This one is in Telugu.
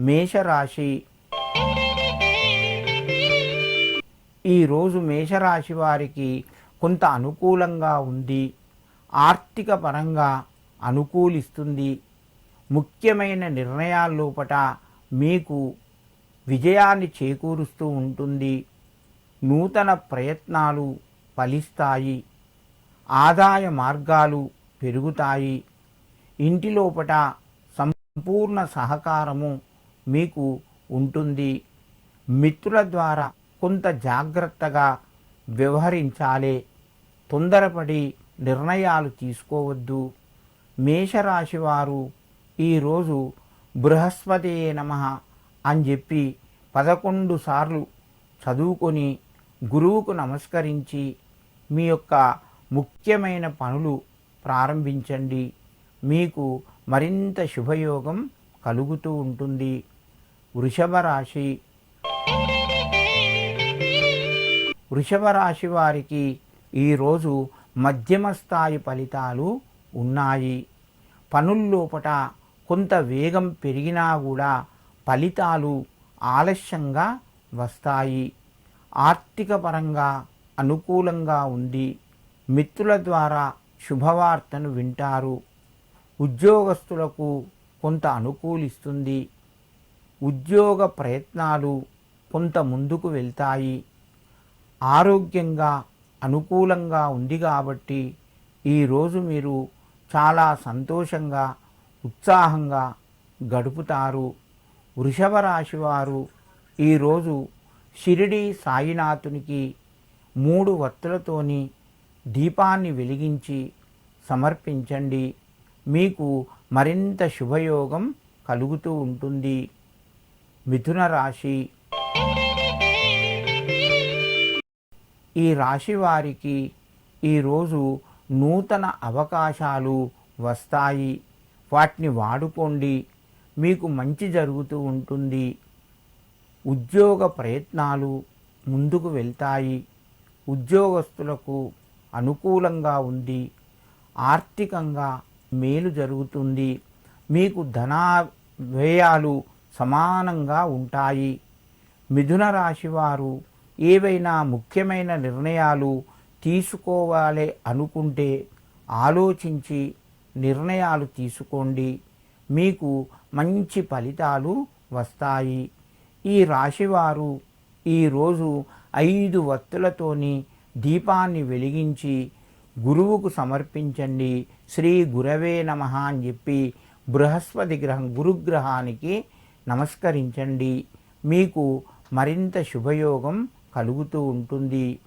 మేషరాశి. ఈరోజు మేషరాశి వారికి కొంత అనుకూలంగా ఉంది. ఆర్థిక పరంగా అనుకూలిస్తుంది. ముఖ్యమైన నిర్ణయాల లోపట మీకు విజయాన్ని చేకూరుస్తూ ఉంటుంది. నూతన ప్రయత్నాలు ఫలిస్తాయి. ఆదాయ మార్గాలు పెరుగుతాయి. ఇంటి లోపట సంపూర్ణ సహకారము మీకు ఉంటుంది. మిత్రుల ద్వారా కొంత జాగ్రత్తగా వ్యవహరించాలి. తొందరపడి నిర్ణయాలు తీసుకోవద్దు. మేషరాశి వారు ఈరోజు బృహస్పతి నమ అని చెప్పి పదకొండు సార్లు చదువుకొని గురువుకు నమస్కరించి మీ యొక్క ముఖ్యమైన పనులు ప్రారంభించండి. మీకు మరింత శుభయోగం కలుగుతూ ఉంటుంది. వృషభ రాశి వృషభ రాశి వారికి ఈరోజు మధ్యమ స్థాయి ఫలితాలు ఉన్నాయి. పనుల్లోపట కొంత వేగం పెరిగినా కూడా ఫలితాలు ఆలస్యంగా వస్తాయి. ఆర్థిక పరంగా అనుకూలంగా ఉంది. మిత్రుల ద్వారా శుభవార్తను వింటారు. ఉద్యోగస్తులకు కొంత అనుకూలిస్తుంది. ఉద్యోగ ప్రయత్నాలు కొంత ముందుకు వెళ్తాయి. ఆరోగ్యంగా అనుకూలంగా ఉంది కాబట్టి ఈరోజు మీరు చాలా సంతోషంగా ఉత్సాహంగా గడుపుతారు. వృషభ రాశి వారు ఈరోజు షిరిడి సాయినాథునికి మూడు వత్తులతోని దీపాన్ని వెలిగించి సమర్పించండి. మీకు మరింత శుభయోగం కలుగుతూ ఉంటుంది. మిథున రాశి. ఈ రాశి వారికి ఈరోజు నూతన అవకాశాలు వస్తాయి. వాటిని వాడుకోండి. మీకు మంచి జరుగుతూ ఉంటుంది. ఉద్యోగ ప్రయత్నాలు ముందుకు వెళ్తాయి. ఉద్యోగస్తులకు అనుకూలంగా ఉంది. ఆర్థికంగా మేలు జరుగుతుంది. మీకు ధనా వ్యయాలు సమానంగా ఉంటాయి. మిథున రాశివారు ఏవైనా ముఖ్యమైన నిర్ణయాలు తీసుకోవాలి అనుకుంటే ఆలోచించి నిర్ణయాలు తీసుకోండి. మీకు మంచి ఫలితాలు వస్తాయి. ఈ రాశివారు ఈరోజు ఐదు వత్తులతోని దీపాన్ని వెలిగించి గురువుకు సమర్పించండి. శ్రీ గురవే నమ అని చెప్పి బృహస్పతి గ్రహం గురుగ్రహానికి నమస్కరించండి. మీకు మరింత శుభయోగం కలుగుతూ ఉంటుంది.